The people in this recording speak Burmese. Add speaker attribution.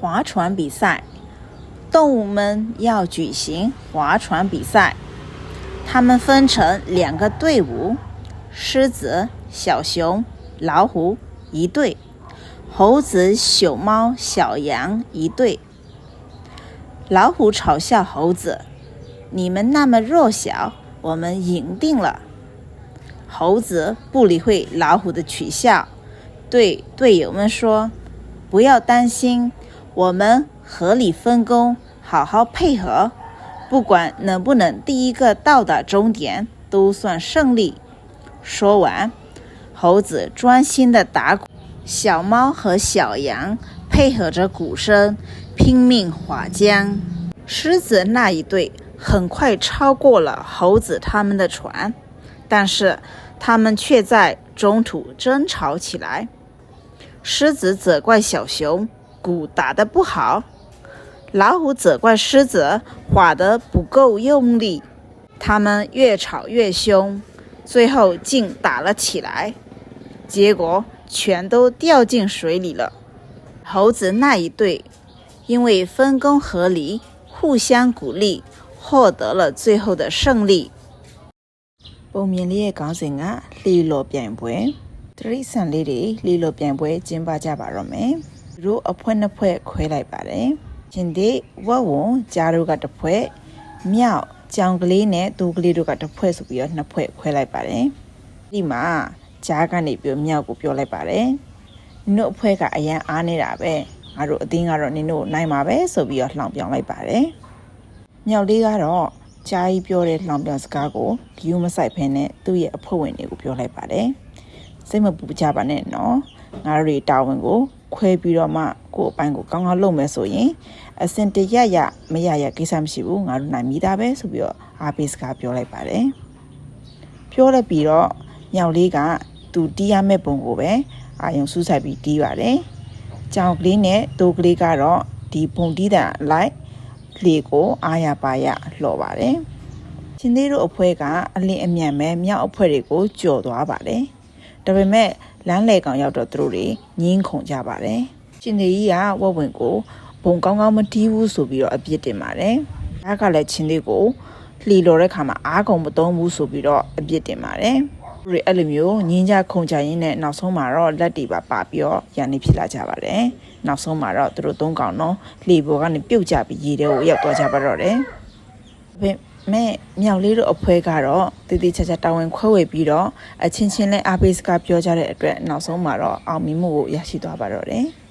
Speaker 1: 划船比赛，动物们要举行划船比赛。他们分成两个队伍，狮子、小熊、老虎一队，猴子、熊猫、小羊一队。老虎嘲笑猴子：“你们那么弱小，我们赢定了。”猴子不理会老虎的取笑，对队友们说：“不要担心，我们合理分工，好好配合，不管能不能第一个到达终点，都算胜利。”说完，猴子专心的打鼓，小猫和小羊配合着鼓声拼命划桨。狮子那一队很快超过了猴子他们的船，但是他们却在中途争吵起来。狮子责怪小熊鼓打得不好，老虎责怪狮子划得不够用力。他们越吵越凶，最后竟打了起来，结果全都掉进水里了。猴子那一队因为分工合理。互相鼓励，获得了最后的胜利。ပုံမြင်လေးရဲ့ခေါင်းစဉ်ကလှီလော်ပြိုင်ပွဲတရိษံလေးတွေလှီလော်ပြိုင်ပွဲကျင်းပကြပါတော့မယ်။ တို့အဖွဲနှစ်ဖွဲခွဲလိုက်ပါတယ်။ရှင်ဒီဝက်ဝွန်ကြားတို့ကတစ်ဖွဲမြောက်ကြောင်ကလေးနဲ့သူကလေးတို့ကတစ်ဖွဲဆိုပြီးတော့နှစ်ဖွဲခွဲလိုက်ပါတယ်။ဒီမှာကြားကနေပြီးမြောက်ကိုပြောလိုက်ပါတယ်။နုအဖွဲကအရန်အားနေတာပဲ။ငါတို့အသင်းကတော့နင်တို့နိုင်မှာပဲဆိုပြီးတော့လှောင်ပြောင်လိုက်ပါတယ်မြောက်လေးကတော့ကြားကြီးပြောတဲ့လှောင်ပြောင်စကားကိုဂယူးမဆိုင်ဖ ೇನೆ သူ့ရဲ့အဖွဲ့ဝင်တွေကိုပြောလိုက်ပါတယ်စိတ်မပူကြပါနဲ့နော်ငါတို့တွေတာဝန်ကို ခွဲပြီးတော့မှကိုယ့်အပိုင်းကိုကောင်းကောင်းလုပ်မယ်ဆိုရင်အစင်တရရမရရကိစ္စမရှိဘူးငါတို့နိုင်မိသားပဲဆိုပြီးတော့အားပေးစကားပြောလိုက်ပါတယ်ပြောလိုက်ပြီးတော့မြောက်လေးကသူတီးရမယ့်ပုံကိုပဲအာယုံစူးစိုက်ပြီးတီးပါတယ်ကြောင်ကလေးနဲ့တိုးကလေးကတော့ဒီပုံတီးတန်လိုက်လေကိုအားရပါရလှော်ပါတယ်။ချင်းသေးတို့အဖွဲကအလင်းအမြန်ပဲမြောက်အဖွဲတွေကိုကြော်သွားပါတယ်။ဒါပေမဲ့ လမ်းလေကောင်ရောက်တော့သူတို့တွေငင်းခုန်ကြပါတယ်။ချင်းသေးကြီးကဝက်ဝင်ကိုဘုံကောင်းကောင်းမတီးဘူးဆိုပြီးတော့အပြစ်တင်ပါတယ်။ဒါကလည်းချင်းသေးကိုလှီလော်တဲ့ခါမှာအားကုန်မသုံးဘူးဆိုပြီးတော့အပြစ်တင်ပါတယ်။တွေအဲ့လိုမျိုးညင်းကြခုန်ကြရင်းနဲ့နောက်ဆုံးမှာတော့လက်တွေပါပါပြီးတော့ရန်နေဖြစ်လာကြပါတယ်။နောက်ဆုံးမှာတော့သူတို့သုံးကောင်တော့လှေပေါ်ကနေပြုတ်ကြပြီးရေထဲကိုရောက်သွားကြပါတော့တယ်။ဒါပေ မဲ့မြောက်လေးတို့အဖွဲကတော့တည်တည်ချာချာတာဝန်ခွဲဝေပြီးတော့အချင်းချင်းလဲအားပေးစကားပြောကြတဲ့အတွက်နောက်ဆုံးမှာတော့အောင်မြင်မှုကိုရရှိသွားပါတော့တယ်။